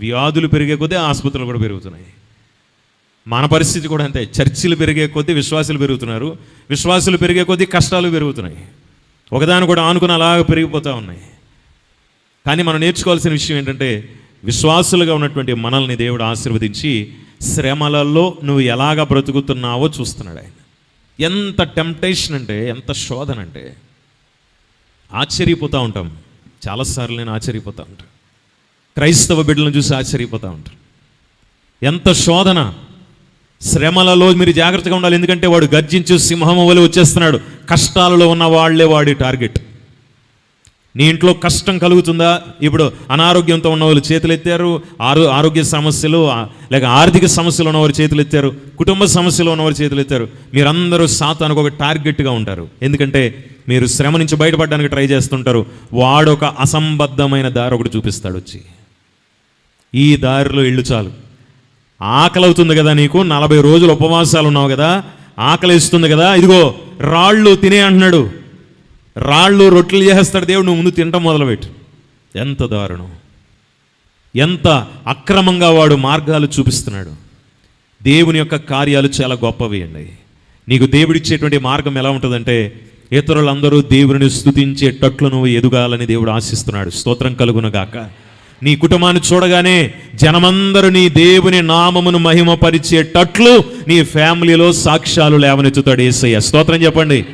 వ్యాధులు పెరిగే కొద్దీ ఆసుపత్రులు కూడా పెరుగుతున్నాయి. మన పరిస్థితి కూడా అంతే. చర్చిలు పెరిగే కొద్దీ విశ్వాసులు పెరుగుతున్నారు. విశ్వాసులు పెరిగే కొద్దీ కష్టాలు పెరుగుతున్నాయి. ఒకదాని కూడా ఆనుకుని అలాగ పెరిగిపోతూ ఉన్నాయి. కానీ మనం నేర్చుకోవాల్సిన విషయం ఏంటంటే విశ్వాసులుగా ఉన్నటువంటి మనల్ని దేవుడు ఆశీర్వదించి శ్రమలలో నువ్వు ఎలాగ బ్రతుకుతున్నావో చూస్తున్నాడు ఆయన. ఎంత టెంప్టేషన్ అంటే ఎంత శోధన అంటే ఆశ్చర్యపోతూ ఉంటాం. చాలాసార్లు నేను ఆశ్చర్యపోతూ ఉంటాను. క్రైస్తవ బిడ్డలను చూసి ఆశ్చర్యపోతూ ఉంటారు. ఎంత శోధన. శ్రమలలో మీరు జాగ్రత్తగా ఉండాలి. ఎందుకంటే వాడు గర్జించు సింహం వలె వచ్చేస్తున్నాడు. కష్టాలలో ఉన్న వాళ్ళే వాడి టార్గెట్. నీ ఇంట్లో కష్టం కలుగుతుందా? ఇప్పుడు అనారోగ్యంతో ఉన్న వాళ్ళు చేతులు ఎత్తారు ఆరో ఆరోగ్య సమస్యలు లేక ఆర్థిక సమస్యలు ఉన్నవారు చేతులు ఎత్తారు కుటుంబ సమస్యలు ఉన్నవారు చేతులు ఎత్తారు మీరందరూ సాతానికి ఒక టార్గెట్గా ఉంటారు. ఎందుకంటే మీరు శ్రమ నుంచి బయటపడడానికి ట్రై చేస్తుంటారు. వాడు ఒక అసంబద్ధమైన దారి ఒకటి చూపిస్తాడు వచ్చి. ఈ దారిలో ఇళ్ళు చాలు. ఆకలి అవుతుంది కదా నీకు? నలభై రోజులు ఉపవాసాలు ఉన్నావు కదా? ఆకలిస్తుంది కదా? ఇదిగో రాళ్ళు తినే అంటున్నాడు. రాళ్ళు రొట్టెలు చేస్తాడు దేవుడు నువ్వు ముందు తినటం మొదలుపెట్టు. ఎంత దారుణం. ఎంత అక్రమంగా వాడు మార్గాలు చూపిస్తున్నాడు. దేవుని యొక్క కార్యాలు చాలా గొప్పవి అండి. నీకు దేవుడిచ్చేటువంటి మార్గం ఎలా ఉంటుందంటే ఇతరులందరూ దేవుని స్థుతించేటట్లు నువ్వు ఎదుగాలని దేవుడు ఆశిస్తున్నాడు. స్తోత్రం కలుగునగాక. నీ కుటుంబాన్ని చూడగానే జనమందరూ నీ దేవుని నామమును మహిమపరిచేటట్లు నీ ఫ్యామిలీలో సాక్ష్యాలు లేవనెత్తుతాడు ఏసయ్య స్తోత్రం చెప్పండి.